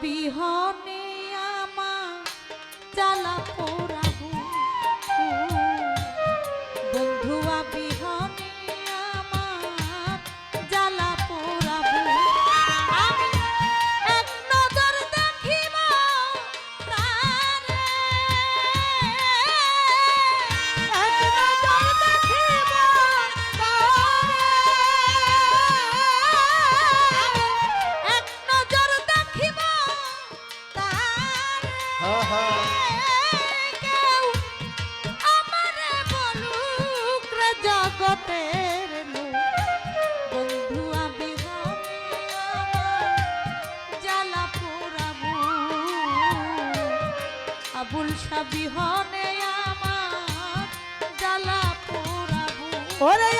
happy home. ভুলসা বিহনে আমার জ্বালা পোড়া ওরে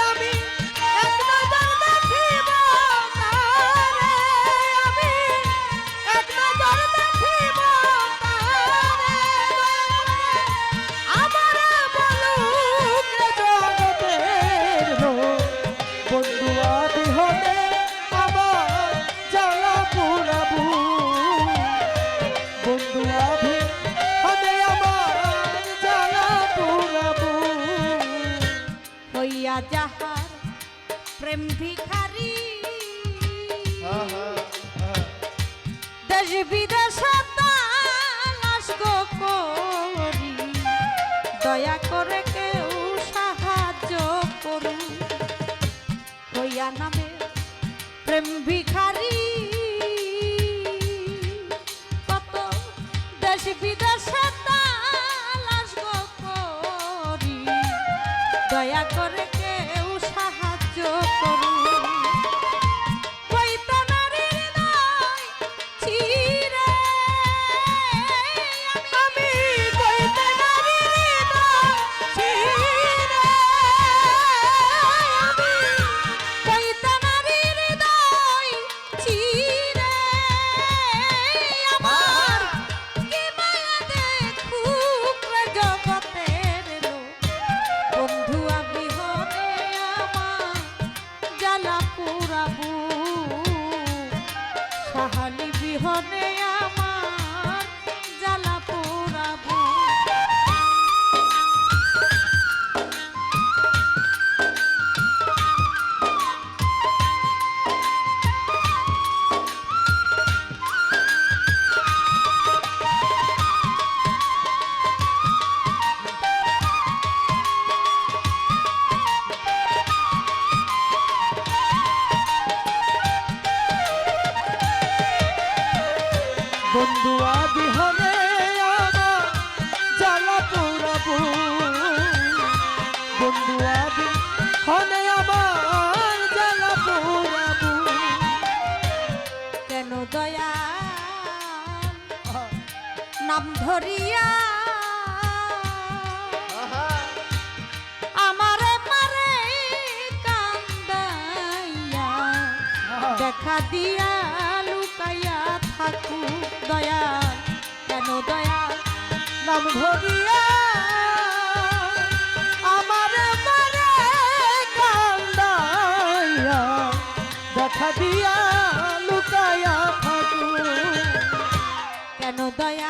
দয়া করে কেউ সাহায্য নামে প্রেম ভিখারী দিয়া লুকাইয়া থাকু দয়া কেন দয়া নাম ভরিয়া আমার মনে কান্দাইয়া। দেখা দিয়া লুকাইয়া থাকু। কেন দয়া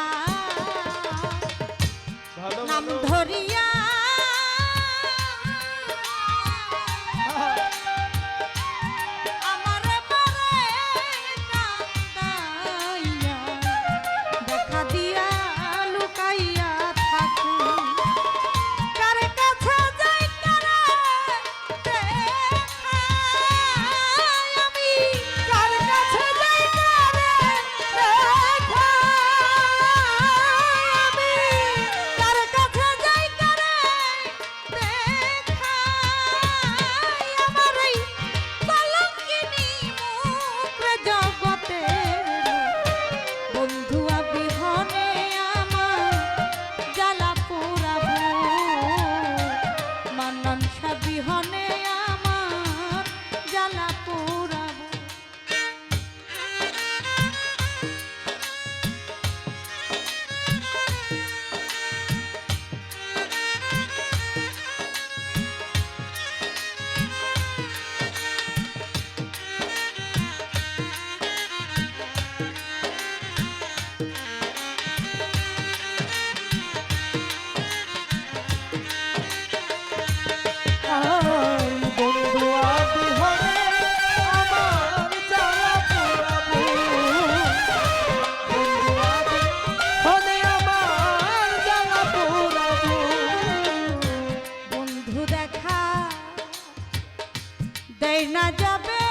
যাবে।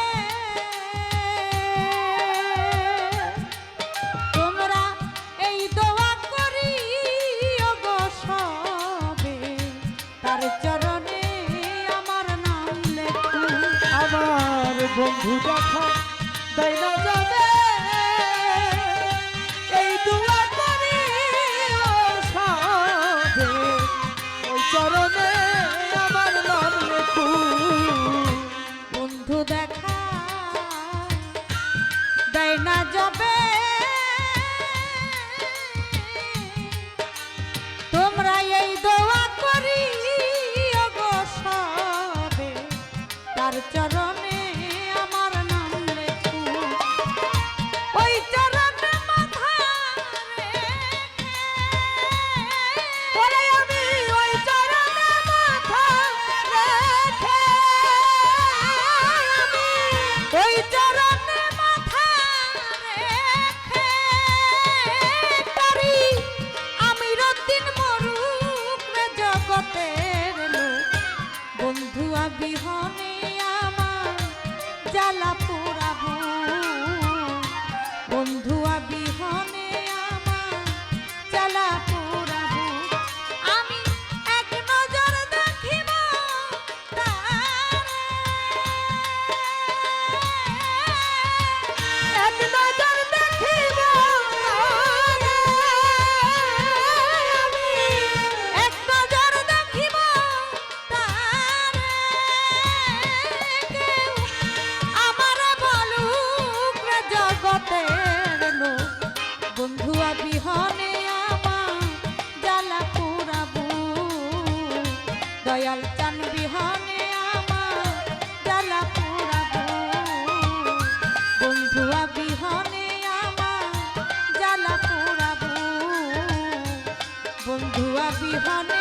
তোমরা এই দোয়া করি সবে। তার চরণে আমার নাম লেখো। আমার বন্ধু দেখা তাই না যাবে be honey.